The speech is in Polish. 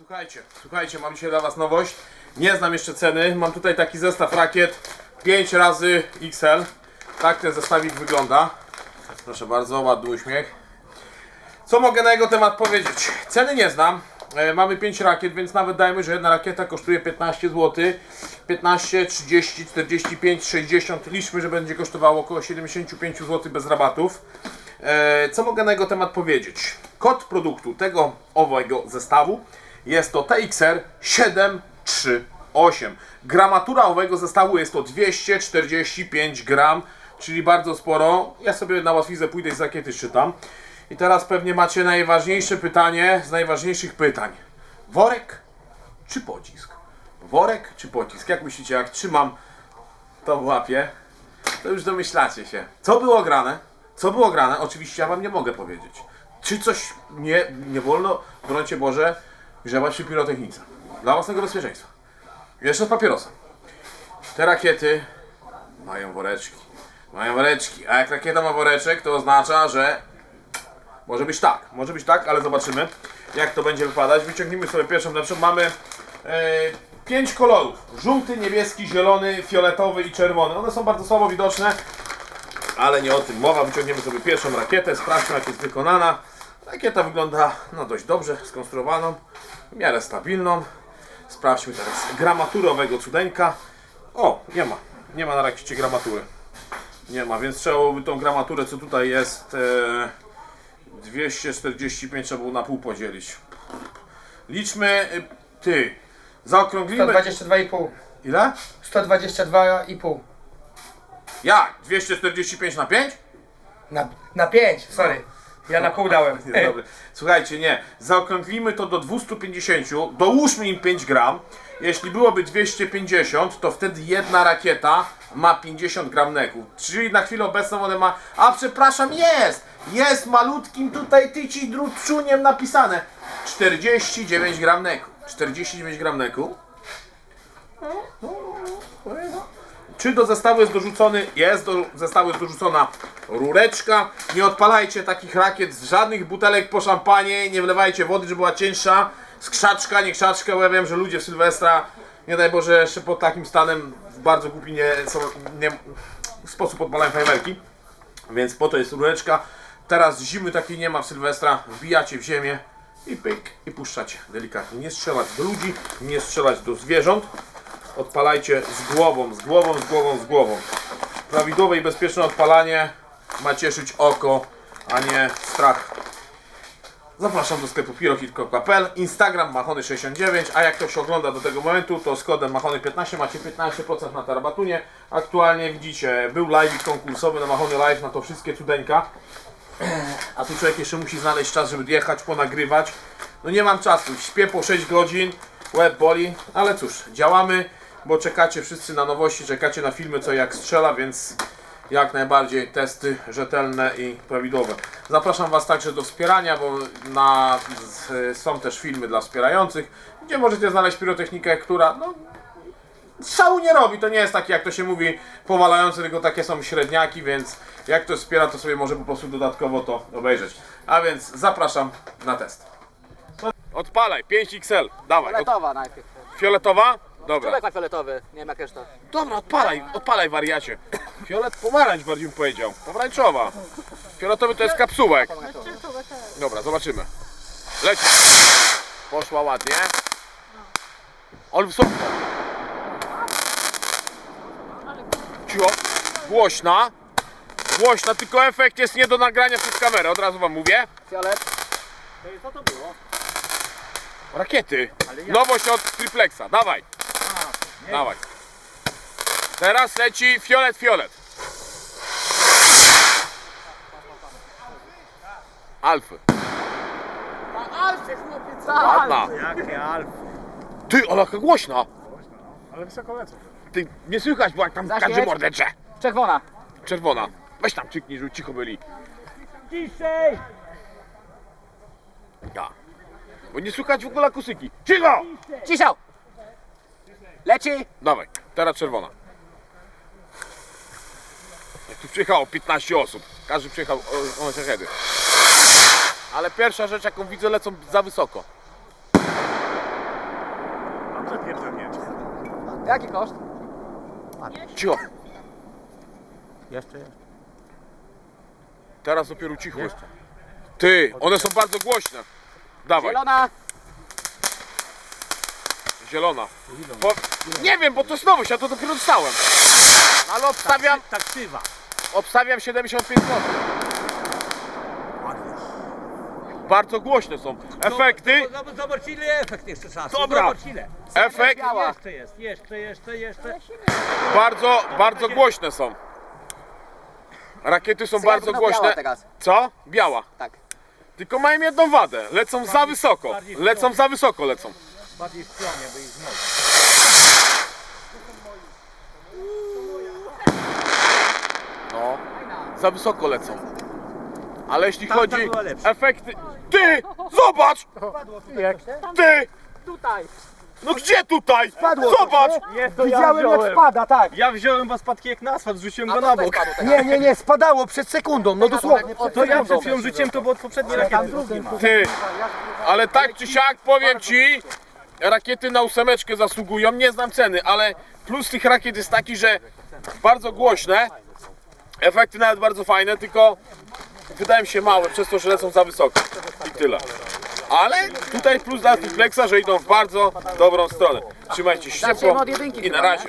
Słuchajcie, słuchajcie, mam dzisiaj dla Was nowość. Nie znam jeszcze ceny. Mam tutaj taki zestaw rakiet 5 razy XL. Tak ten zestawik wygląda. Proszę bardzo, ładny uśmiech. Co mogę na jego temat powiedzieć? Ceny nie znam. E, mamy 5 rakiet, więc nawet dajmy, że jedna rakieta kosztuje 15 zł. 15, 30, 45, 60. Liczmy, że będzie kosztowało około 75 zł bez rabatów. E, co mogę na jego temat powiedzieć? Kod produktu tego owego zestawu jest to TXR 738. Gramatura owego zestawu jest to 245 gram, czyli bardzo sporo. Ja sobie na łatwizę pójdę i z rakiety czytam. I teraz pewnie macie najważniejsze pytanie z najważniejszych pytań. Worek czy pocisk? Worek czy pocisk? Jak myślicie, jak trzymam to w łapie, to już domyślacie się. Co było grane? Co było grane? Oczywiście ja wam nie mogę powiedzieć. Czy coś nie, nie wolno, w gruncie Boże, grzebać przy pirotechnice? Dla własnego bezpieczeństwa. Jeszcze z papierosem. Te rakiety mają woreczki. Mają woreczki. A jak rakieta ma woreczek, to oznacza, że może być tak, może być tak, ale zobaczymy jak to będzie wypadać. Wyciągnijmy sobie pierwszą lepszą. Mamy e, pięć kolorów. Żółty, niebieski, zielony, fioletowy i czerwony. One są bardzo słabo widoczne, ale nie o tym mowa. Wyciągniemy sobie pierwszą rakietę, sprawdźmy jak jest wykonana. Rakieta wygląda no, dość dobrze skonstruowaną, w miarę stabilną. Sprawdźmy teraz gramaturę owego cudeńka. O, nie ma. Nie ma na rakiecie gramatury. Nie ma, więc trzeba byłoby tą gramaturę, co tutaj jest, e, 245 trzeba było na pół podzielić. Liczmy, y, ty, zaokrąglimy... 122,5. Ile? 122,5. Jak? 245 na 5? Na, na 5, sorry. Ja na pół dałem. Jest dobry. Słuchajcie, nie. Zaokrąglimy to do 250, dołóżmy im 5 gram. Jeśli byłoby 250, to wtedy jedna rakieta ma 50 gram neku. Czyli na chwilę obecną one ma... A przepraszam, jest! Jest malutkim tutaj tyci drutczuniem napisane. 49 gram neku. 49 gram neku. Czy do zestawu jest dorzucony? Jest do zestawu jest dorzucona rureczka. Nie odpalajcie takich rakiet z żadnych butelek po szampanie. Nie wlewajcie wody, żeby była cieńsza. Z krzaczka, nie krzaczka, bo ja wiem, że ludzie w Sylwestra, nie daj Boże, jeszcze pod takim stanem w bardzo głupi nie, są, nie, sposób odpalają fajerwerki. Więc po to jest rureczka. Teraz zimy takiej nie ma w Sylwestra. Wbijacie w ziemię i pyk i puszczacie delikatnie. Nie strzelać do ludzi, nie strzelać do zwierząt odpalajcie z głową, z głową, z głową, z głową. Prawidłowe i bezpieczne odpalanie ma cieszyć oko, a nie strach. Zapraszam do sklepu pirokit.pl, Instagram Machony69, a jak ktoś ogląda do tego momentu, to z kodem Machony15 macie 15% na tarabatunie. Aktualnie widzicie, był live konkursowy na Machony Live na to wszystkie cudeńka. A tu człowiek jeszcze musi znaleźć czas, żeby jechać, ponagrywać. No nie mam czasu, śpię po 6 godzin, łeb boli, ale cóż, działamy, bo czekacie wszyscy na nowości, czekacie na filmy co jak strzela, więc jak najbardziej testy rzetelne i prawidłowe. Zapraszam Was także do wspierania, bo na, są też filmy dla wspierających, gdzie możecie znaleźć pirotechnikę, która no, szału nie robi, to nie jest takie jak to się mówi powalające, tylko takie są średniaki, więc jak ktoś wspiera, to sobie może po prostu dodatkowo to obejrzeć. A więc zapraszam na test. Odpalaj, 5XL, dawaj. Fioletowa najpierw. fioletowa? Dobra. Czubek fioletowy, nie wiem jak reszta. Dobra, odpalaj, odpalaj wariacie. Fiolet pomarańcz bardziej bym powiedział. Pomarańczowa. Fioletowy to jest kapsułek. Dobra, zobaczymy. Leci. Poszła ładnie. On wysoko. Cicho. Głośna. Głośna, tylko efekt jest nie do nagrania przez kamerę, od razu wam mówię. Fiolet. Co to było? Rakiety. Nowość od Triplexa. Dawaj. Dawaj. Teraz leci fiolet, fiolet. Alfy. Alfie chłopiec, Ładna. Jakie alfa? Ty, ale jaka głośna. Ale wysoko lecą. Ty, nie słychać, bo jak tam każdy mordecze. Czerwona. Czerwona. Weź tam krzyknij, żeby cicho byli. Ciszej! Ja. Bo nie słychać w ogóle akustyki. Cicho! Cisio! Leci! Dawaj, teraz czerwona. Jak tu przyjechało 15 osób. Każdy przyjechał o, o. Ale pierwsza rzecz jaką widzę lecą za wysoko. Zapierdolnięcie. Jaki koszt? Cicho. Jeszcze, jeszcze. Teraz dopiero cicho. Ty, one są bardzo głośne. Dawaj, Zielona. Zielona. Bo, nie wiem, bo to jest nowość, ja to dopiero dostałem. Ale obstawiam, Tak krzywa. obstawiam 75 zł. Bardzo głośne są. Efekty, Zobacz, zobacz ile efekt jeszcze czasu. Dobra. Zobacz ile. efekt. Jeszcze jest, jeszcze, jeszcze, jeszcze. bardzo, bardzo głośne są. Rakiety są bardzo Srebrno-biała głośne. teraz. Co? Biała. Tak. Tylko mają jedną wadę. Lecą za wysoko. Lecą za wysoko lecą. Bardziej w pionie, by ich znowu. No. Za wysoko lecą. Ale jeśli Tamta chodzi była lepsza. efekty. Ty! Zobacz! Ty! Tutaj. No gdzie tutaj? Zobacz! Widziałem jak spada, tak. Ja wziąłem was spadki jak na asfalt, rzuciłem go to na bok. teraz. Nie, nie, nie, spadało przed sekundą, no dosłownie. To ja przed chwilą rzuciłem, to było od poprzedniej rakiety. Ty! Ale tak czy siak powiem ci, rakiety na ósemeczkę zasługują, nie znam ceny, ale plus tych rakiet jest taki, że bardzo głośne, efekty nawet bardzo fajne, tylko wydają się małe przez to, że lecą za wysoko i tyle. Ale tutaj plus dla Flexa, że idą w bardzo dobrą stronę. Trzymajcie się ciepło i na razie.